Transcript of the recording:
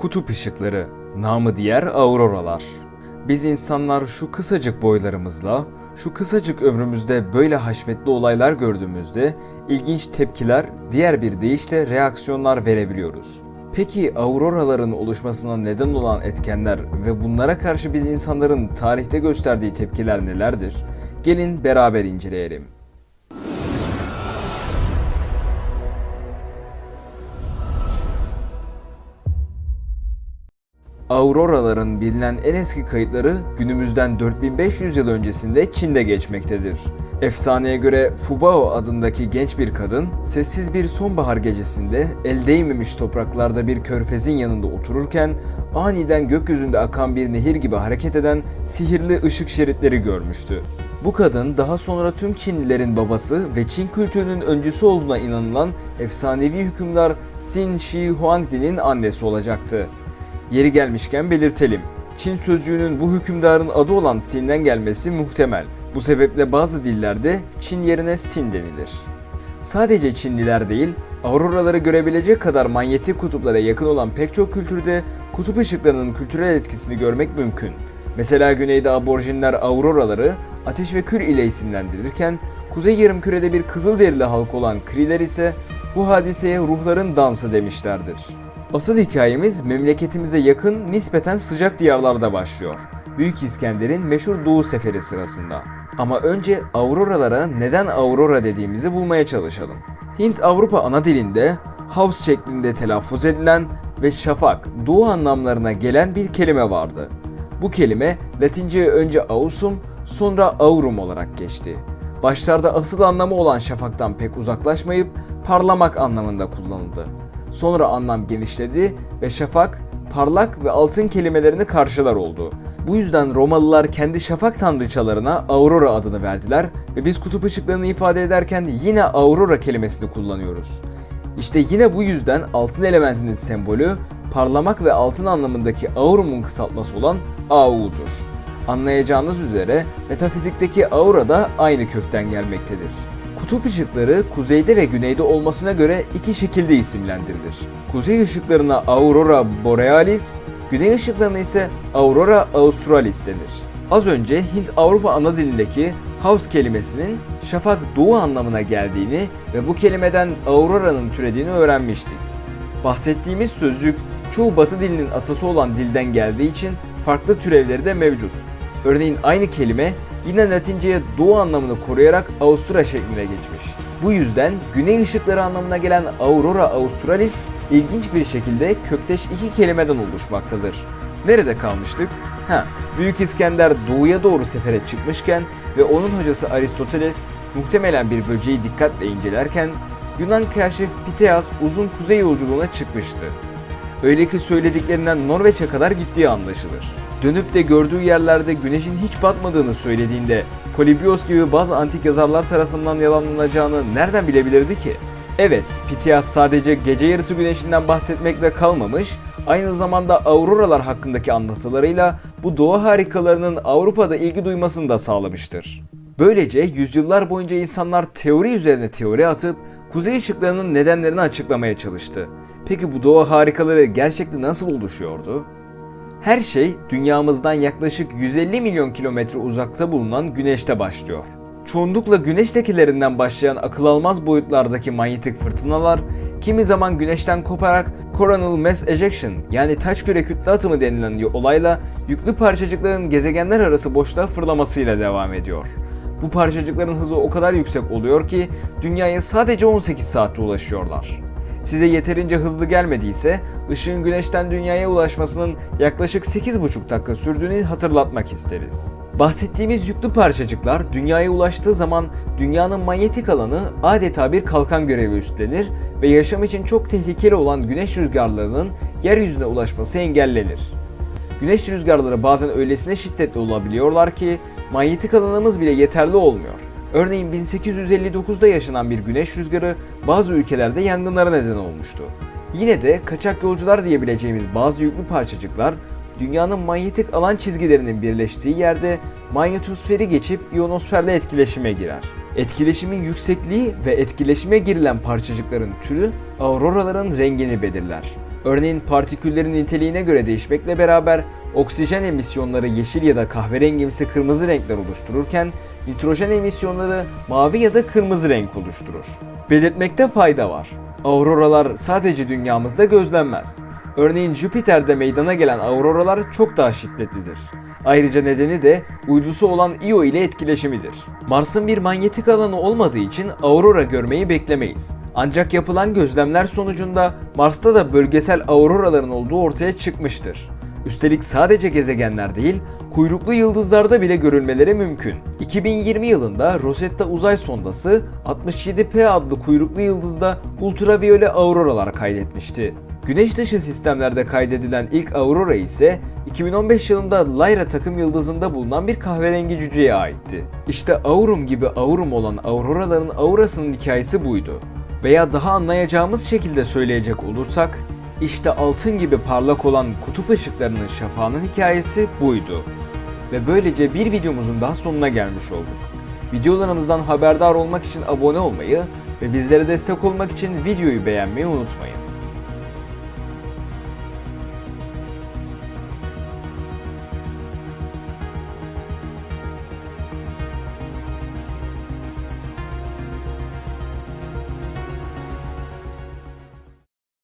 Kutup ışıkları, namı diğer auroralar. Biz insanlar şu kısacık boylarımızla, şu kısacık ömrümüzde böyle haşmetli olaylar gördüğümüzde ilginç tepkiler, diğer bir deyişle reaksiyonlar verebiliyoruz. Peki auroraların oluşmasına neden olan etkenler ve bunlara karşı biz insanların tarihte gösterdiği tepkiler nelerdir? Gelin beraber inceleyelim. Auroraların bilinen en eski kayıtları günümüzden 4500 yıl öncesinde Çin'de geçmektedir. Efsaneye göre Fubao adındaki genç bir kadın sessiz bir sonbahar gecesinde el değmemiş topraklarda bir körfezin yanında otururken aniden gökyüzünde akan bir nehir gibi hareket eden sihirli ışık şeritleri görmüştü. Bu kadın daha sonra tüm Çinlilerin babası ve Çin kültürünün öncüsü olduğuna inanılan efsanevi hükümdar Xin Shi Huangdi'nin annesi olacaktı. Yeri gelmişken belirtelim. Çin sözcüğünün bu hükümdarın adı olan Sin'den gelmesi muhtemel. Bu sebeple bazı dillerde Çin yerine Sin denilir. Sadece Çinliler değil, auroraları görebilecek kadar manyetik kutuplara yakın olan pek çok kültürde kutup ışıklarının kültürel etkisini görmek mümkün. Mesela güneyde aborjinler auroraları ateş ve kül ile isimlendirirken, kuzey yarımkürede bir kızılderili halk olan Kriler ise bu hadiseye ruhların dansı demişlerdir. Asıl hikayemiz memleketimize yakın nispeten sıcak diyarlarda başlıyor. Büyük İskender'in meşhur Doğu Seferi sırasında. Ama önce auroralara neden aurora dediğimizi bulmaya çalışalım. Hint-Avrupa ana dilinde house şeklinde telaffuz edilen ve şafak, doğu anlamlarına gelen bir kelime vardı. Bu kelime Latince'ye önce ausum sonra aurum olarak geçti. Başlarda asıl anlamı olan şafaktan pek uzaklaşmayıp parlamak anlamında kullanıldı. Sonra anlam genişledi ve şafak, parlak ve altın kelimelerini karşılar oldu. Bu yüzden Romalılar kendi şafak tanrıçalarına Aurora adını verdiler ve biz kutup ışıklarını ifade ederken yine Aurora kelimesini kullanıyoruz. İşte yine bu yüzden altın elementinin sembolü parlamak ve altın anlamındaki aurum'un kısaltması olan Au'dur. Anlayacağınız üzere metafizikteki aura da aynı kökten gelmektedir. Kutup ışıkları kuzeyde ve güneyde olmasına göre iki şekilde isimlendirilir. Kuzey ışıklarına Aurora Borealis, güney ışıklarına ise Aurora Australis denir. Az önce Hint-Avrupa ana dilindeki house kelimesinin şafak doğu anlamına geldiğini ve bu kelimeden aurora'nın türediğini öğrenmiştik. Bahsettiğimiz sözcük çoğu batı dilinin atası olan dilden geldiği için farklı türevleri de mevcut. Örneğin aynı kelime yine Latince'ye doğu anlamını koruyarak Austra şekline geçmiş. Bu yüzden güney ışıkları anlamına gelen Aurora Australis ilginç bir şekilde kökteş iki kelimeden oluşmaktadır. Nerede kalmıştık? Ha, Büyük İskender doğuya doğru sefere çıkmışken ve onun hocası Aristoteles muhtemelen bir böceği dikkatle incelerken Yunan kaşif Piteas uzun kuzey yolculuğuna çıkmıştı. Öyle ki söylediklerinden Norveç'e kadar gittiği anlaşılır. Dönüp de gördüğü yerlerde güneşin hiç batmadığını söylediğinde Polybios gibi bazı antik yazarlar tarafından yalanlanacağını nereden bilebilirdi ki? Evet, Pitias sadece gece yarısı güneşinden bahsetmekle kalmamış, aynı zamanda auroralar hakkındaki anlatılarıyla bu doğa harikalarının Avrupa'da ilgi duymasını da sağlamıştır. Böylece yüzyıllar boyunca insanlar teori üzerine teori atıp kuzey ışıklarının nedenlerini açıklamaya çalıştı. Peki bu doğa harikaları gerçekten nasıl oluşuyordu? Her şey dünyamızdan yaklaşık 150 milyon kilometre uzakta bulunan güneşte başlıyor. Çoğunlukla güneş lekelerinden başlayan akıl almaz boyutlardaki manyetik fırtınalar kimi zaman güneşten koparak coronal mass ejection yani taş küre kütle atımı denilen olayla yüklü parçacıkların gezegenler arası boşluğa fırlamasıyla devam ediyor. Bu parçacıkların hızı o kadar yüksek oluyor ki dünyaya sadece 18 saatte ulaşıyorlar. Size yeterince hızlı gelmediyse ışığın güneşten dünyaya ulaşmasının yaklaşık 8,5 dakika sürdüğünü hatırlatmak isteriz. Bahsettiğimiz yüklü parçacıklar dünyaya ulaştığı zaman dünyanın manyetik alanı adeta bir kalkan görevi üstlenir ve yaşam için çok tehlikeli olan güneş rüzgarlarının yeryüzüne ulaşması engellenir. Güneş rüzgarları bazen öylesine şiddetli olabiliyorlar ki manyetik alanımız bile yeterli olmuyor. Örneğin 1859'da yaşanan bir güneş rüzgarı bazı ülkelerde yangınlara neden olmuştu. Yine de kaçak yolcular diyebileceğimiz bazı yüklü parçacıklar dünyanın manyetik alan çizgilerinin birleştiği yerde manyetosferi geçip iyonosferle etkileşime girer. Etkileşimin yüksekliği ve etkileşime girilen parçacıkların türü auroraların rengini belirler. Örneğin partiküllerin niteliğine göre değişmekle beraber oksijen emisyonları yeşil ya da kahverengimsi kırmızı renkler oluştururken nitrojen emisyonları mavi ya da kırmızı renk oluşturur. Belirtmekte fayda var. Auroralar sadece dünyamızda gözlenmez. Örneğin Jüpiter'de meydana gelen auroralar çok daha şiddetlidir. Ayrıca nedeni de uydusu olan Io ile etkileşimidir. Mars'ın bir manyetik alanı olmadığı için aurora görmeyi beklemeyiz. Ancak yapılan gözlemler sonucunda Mars'ta da bölgesel auroraların olduğu ortaya çıkmıştır. Üstelik sadece gezegenler değil, kuyruklu yıldızlarda bile görülmeleri mümkün. 2020 yılında Rosetta uzay sondası 67P adlı kuyruklu yıldızda ultraviyole auroralar kaydetmişti. Güneş dışı sistemlerde kaydedilen ilk aurora ise 2015 yılında Lyra takım yıldızında bulunan bir kahverengi cüceye aitti. İşte Aurum gibi Aurum olan auroraların aurasının hikayesi buydu. Veya daha anlayacağımız şekilde söyleyecek olursak, işte altın gibi parlak olan kutup ışıklarının şafağının hikayesi buydu. Ve böylece bir videomuzun daha sonuna gelmiş olduk. Videolarımızdan haberdar olmak için abone olmayı ve bizlere destek olmak için videoyu beğenmeyi unutmayın.